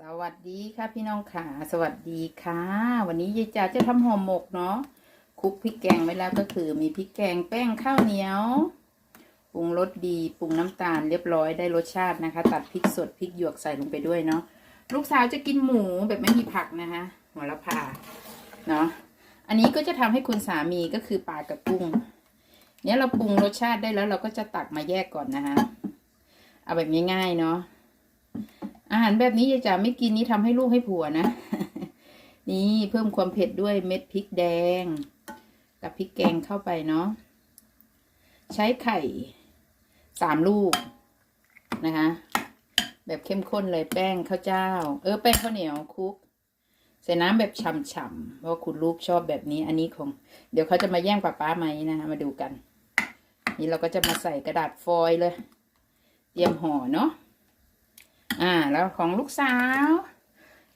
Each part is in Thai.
สวัสดีค่ะพี่น้องค่ะ สวัสดีค่ะ วันนี้ยายจ๋าจะทำห่อหมกเนาะคลุกพริกแกงไว้แล้วก็คือมีพริกแกงแป้งข้าวเหนียวปรุงรสดีปรุงน้ำตาลเรียบร้อยได้รสชาตินะคะ ตัดพริกสดพริกหยวกใส่ลงไปด้วยเนาะลูกสาวจะกินหมูแบบไม่มีผักนะคะหัวละพาเนาะอันนี้ก็จะทำให้คุณสามีก็คือปลากับกุ้งเนี่ยเราปรุงรสชาติได้แล้วเราก็จะตักมาแยกก่อนนะคะเอาแบบง่ายๆเนาะ อาหารแบบนี้ยายจ๋าไม่กินนี่ทำให้ลูกให้ผัวนะ นี่เพิ่มความเผ็ดด้วยเม็ดพริกแดง กับพริกแกงเข้าไปเนาะ ใช้ไข่สามลูกนะคะ แบบเข้มข้นเลยแป้งข้าวเจ้า เออแป้งข้าวเหนียวคุกใส่น้ำแบบฉ่ำๆเพราะคุณลูกชอบแบบนี้ อันนี้ของเดี๋ยวเขาจะมาแย่งป้าป้าไหมนะคะมาดูกัน นี่เราก็จะมาใส่กระดาษฟอยล์เลย เตรียมห่อเนาะ แล้วของลูกสาว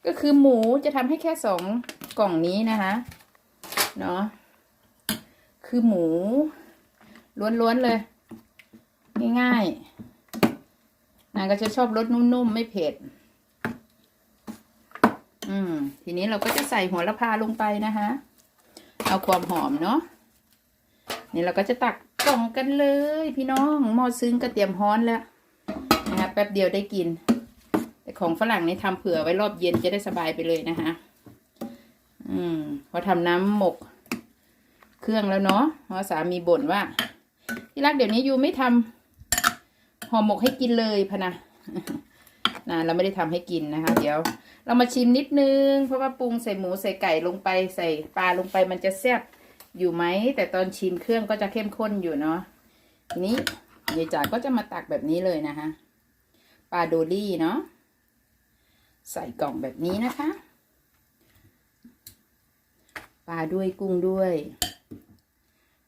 ก็คือหมูจะทำให้แค่สองกล่องนี้นะคะเนาะคือหมูล้วนๆเลย ง่ายๆนางก็จะชอบรสนุ่มๆ ไม่เผ็ด อืม ทีนี้เราก็จะใส่หัวละพาลงไปนะคะ เอาความหอมเนาะนี่เราก็จะตักกล่องกันเลย พี่น้องหม้อซึ้งก็เตรียมฮ้อนแล้วนะคะแป๊บเดียวได้กิน แต่ของฝรั่งนี่ทำเผื่อไว้รอบเย็นจะได้สบายไปเลยนะคะ อืมพอทำน้ำหมกเครื่องแล้วเนาะเพราะสามีบ่นว่า ที่รักเดี๋ยวนี้ยูไม่ทำห่อหมกให้กินเลยพะนะนะเราไม่ได้ทำให้กินนะคะ เดี๋ยว เรามาชิมนิดนึง เพราะว่าปรุงใส่หมูใส่ไก่ลงไปใส่ปลาลงไปมันจะแซ่บอยู่ไหม แต่ตอนชิมเครื่องก็จะเข้มข้นอยู่เนาะทีนี้ยายจ๋าก็จะมาตักแบบนี้เลยนะคะปลาโดลี่เนาะ ใส่กล่องแบบนี้นะคะ ปลาด้วยกุ้งด้วย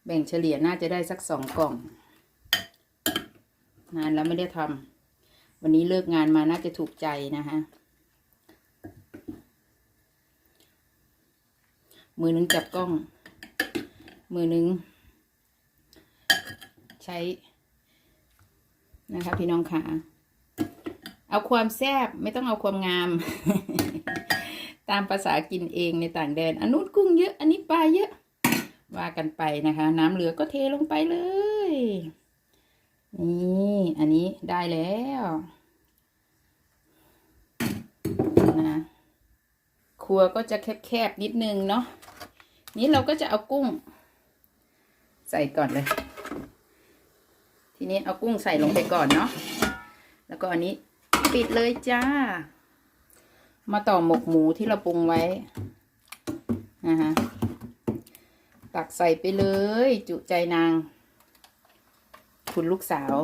แบ่งเฉลี่ยน่าจะได้สักสองกล่อง นานแล้วไม่ได้ทำวันนี้เลิกงานมาน่าจะถูกใจนะคะมือหนึงจับกล้อง มือหนึงใช้ นะคะพี่น้องค่ะ เอาความแซบไม่ต้องเอาความงาม ตามภาษากินเองในต่างแดนอันนู้นกุ้งเยอะ อันนี้ปลาเยอะ ว่ากันไปนะคะ น้ำเหลือก็เทลงไปเลย นี่ อันนี้ได้แล้วนะครัวก็จะแคบๆนิดนึงเนาะนี้เราก็จะเอากุ้ง ใส่ก่อนเลย ทีนี้เอากุ้งใส่ลงไปก่อนเนาะแล้วก็อันนี้ ปิดเลยจ้า มาต่อหมกหมูที่เราปรุงไว้นะคะตักใส่ไปเลย จุใจนาง คุณลูกสาว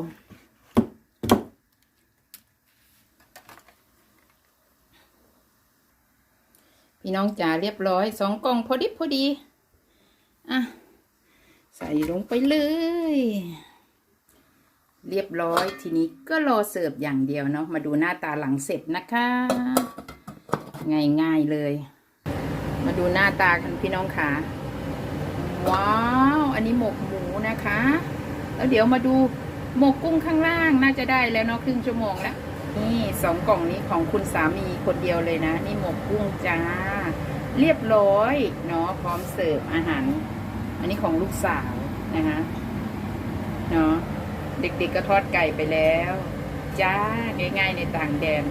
พี่น้องจ๋าเรียบร้อยสองกล่องพอดิบพอดี อะ ใส่ลงไปเลย เรียบร้อย ทีนี้ก็รอเสิร์ฟอย่างเดียวเนาะมาดูหน้าตาหลังเสร็จนะคะ ง่ายๆเลย มาดูหน้าตากันพี่น้องค่ะว้าว อันนี้หมกหมูนะคะ แล้วเดี๋ยวมาดูหมกกุ้งข้างล่างน่าจะได้แล้วเนาะครึ่งชั่วโมงแล้วนี่สองกล่องนี้ของคุณสามีคนเดียวเลยนะ นี่หมกกุ้งจ้า เรียบร้อยเนาะพร้อมเสิร์ฟอาหาร อันนี้ของลูกสาวนะคะเนาะ เด็กๆก็ทอดไก่ไปแล้ว จ้าง่ายๆในต่างแดน